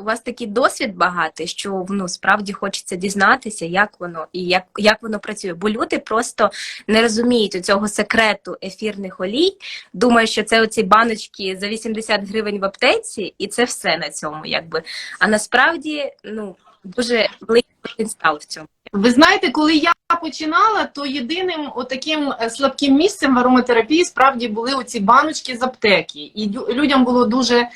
у вас такий досвід багатий, що ну справді хочеться дізнатися, як воно і як, як воно працює. Бо люди просто не розуміють цього секрету ефірних олій. Думають, що це оці баночки за 80 гривень в аптеці, і це все на цьому, якби. А насправді ну дуже великий потенціал в цьому. Ви знаєте, коли я починала, то єдиним отаким е, слабким місцем в ароматерапії справді були оці баночки з аптеки. І людям було дуже е,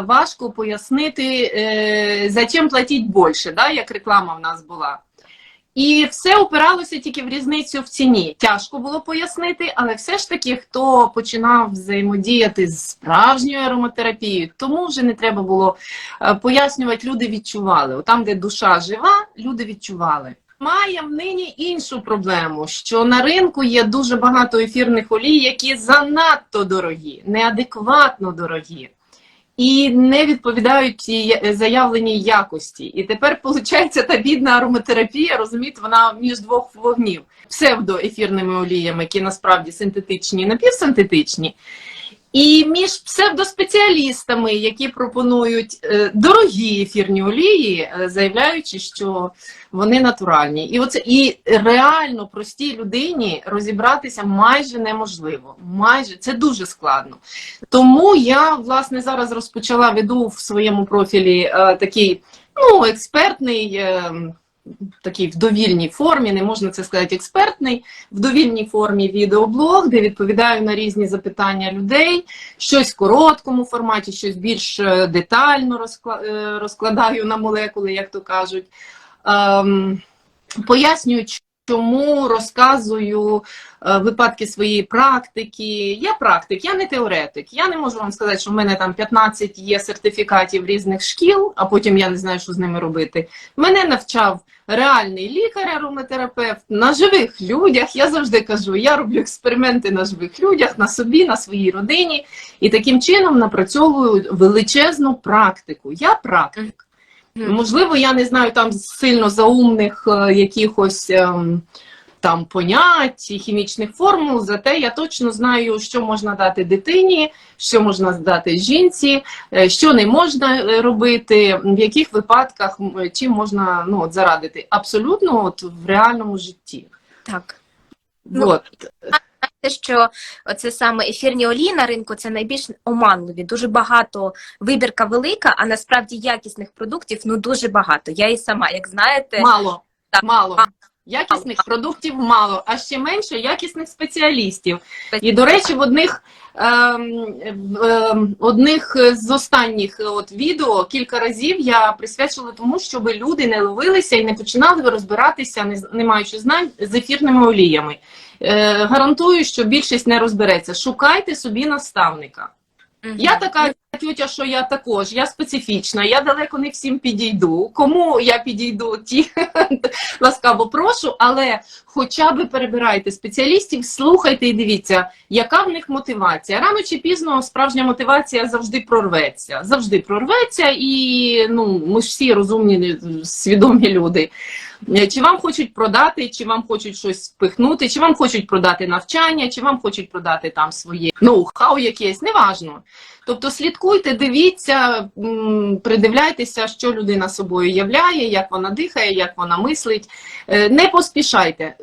важко пояснити, е, за чим платіть більше, да, як реклама в нас була. І все опиралося тільки в різницю в ціні. Тяжко було пояснити, але все ж таки, хто починав взаємодіяти з справжньою ароматерапією, тому вже не треба було е, пояснювати, люди відчували. От Там, де душа жива, люди відчували. Маємо нині іншу проблему, що на ринку є дуже багато ефірних олій, які занадто дорогі, неадекватно дорогі. І не відповідають тій заявленій якості. І тепер, виходить, та бідна ароматерапія, розумієте, вона між двох вогнів псевдоефірними оліями, які насправді синтетичні і напівсинтетичні, і між псевдоспеціалістами, які пропонують е, дорогі ефірні олії, е, заявляючи, що вони натуральні. І оце і реально простій людині розібратися майже неможливо. Майже це дуже складно. Тому я власне зараз розпочала веду в своєму профілі е, такий ну, експертний. Е, Такий в довільній формі, не можна це сказати експертний, в довільній формі відеоблог, де відповідаю на різні запитання людей, щось в короткому форматі, щось більш е, детально е, розкладаю на молекули, як то кажуть. Ем, пояснюю, чому розказую е, випадки своєї практики. Я практик, я не теоретик. Я не можу вам сказати, що в мене там 15 є сертифікатів різних шкіл, а потім я не знаю, що з ними робити. Мене навчав реальний лікар, ароматерапевт на живих людях. Я завжди кажу, я роблю експерименти на живих людях, на собі, на своїй родині, і таким чином напрацьовую величезну практику. Я практик. Можливо, я не знаю там сильно заумних е, якихось ем, там понять, хімічних формул, зате я точно знаю, що можна дати дитині, що можна дати жінці, е, що не можна е, робити, в яких випадках чим можна ну, от, зарадити. Абсолютно от, в реальному житті. Так. Ну, От. Те, що це саме ефірні олії на ринку, це найбільш оманливі. Дуже багато вибірка велика, а насправді якісних продуктів ну дуже багато. Я і сама, як знаєте, Мало. Так. Мало. Якісних продуктів мало, а ще менше якісних спеціалістів. І, до речі, в одних, ем, в, ем, одних з останніх от, відео кілька разів я присвячила тому, щоб люди не ловилися і не починали розбиратися, не маючи знань, з ефірними оліями. Е, гарантую, що більшість не розбереться. Шукайте собі наставника. Мгм. Я така тютя, що я також, я специфічна, я далеко не всім підійду. Кому я підійду, ті ласкаво прошу, але хоча б перебирайте спеціалістів, слухайте і дивіться, яка в них мотивація. Рано чи пізно справжня мотивація завжди прорветься. Завжди прорветься, і ну, ми ж всі розумні, свідомі люди. Е, Чи вам хочуть продати, чи вам хочуть щось спихнути, чи вам хочуть продати навчання, чи вам хочуть продати там своє ноу-хау якесь, неважно. Тобто слідкуйте, дивіться, придивляйтеся, що людина собою являє, як вона дихає, як вона мислить. Е, Не поспішайте.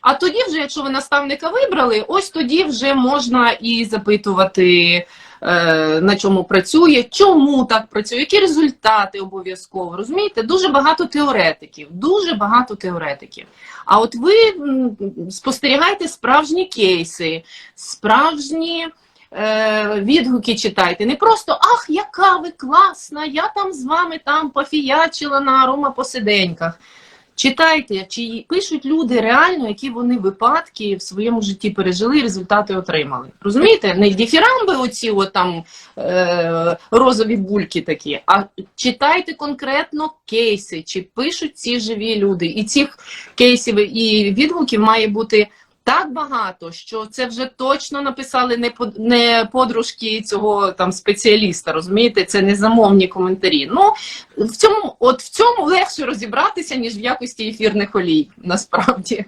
А тоді, вже, якщо ви наставника вибрали, ось тоді вже можна і запитувати, на чому працює, чому так працює, які результати обов'язково. Розумієте, дуже багато теоретиків, дуже багато теоретиків. А от ви спостерігайте справжні кейси, справжні. е, Відгуки читайте. Не просто ах, яка ви класна, я там з вами там пофіячила на аромапосиденьках. Читайте, чи пишуть люди реально, які вони випадки в своєму житті пережили і результати отримали. Розумієте? Не діфірамби оці от там е, розові бульки такі, а читайте конкретно кейси, чи пишуть ці живі люди. І цих кейсів і відгуків має бути так багато, що це вже точно написали не не подружки цього там спеціаліста. Розумієте, це не замовні коментарі. Ну в цьому, от в цьому легше розібратися ніж в якості ефірних олій, насправді.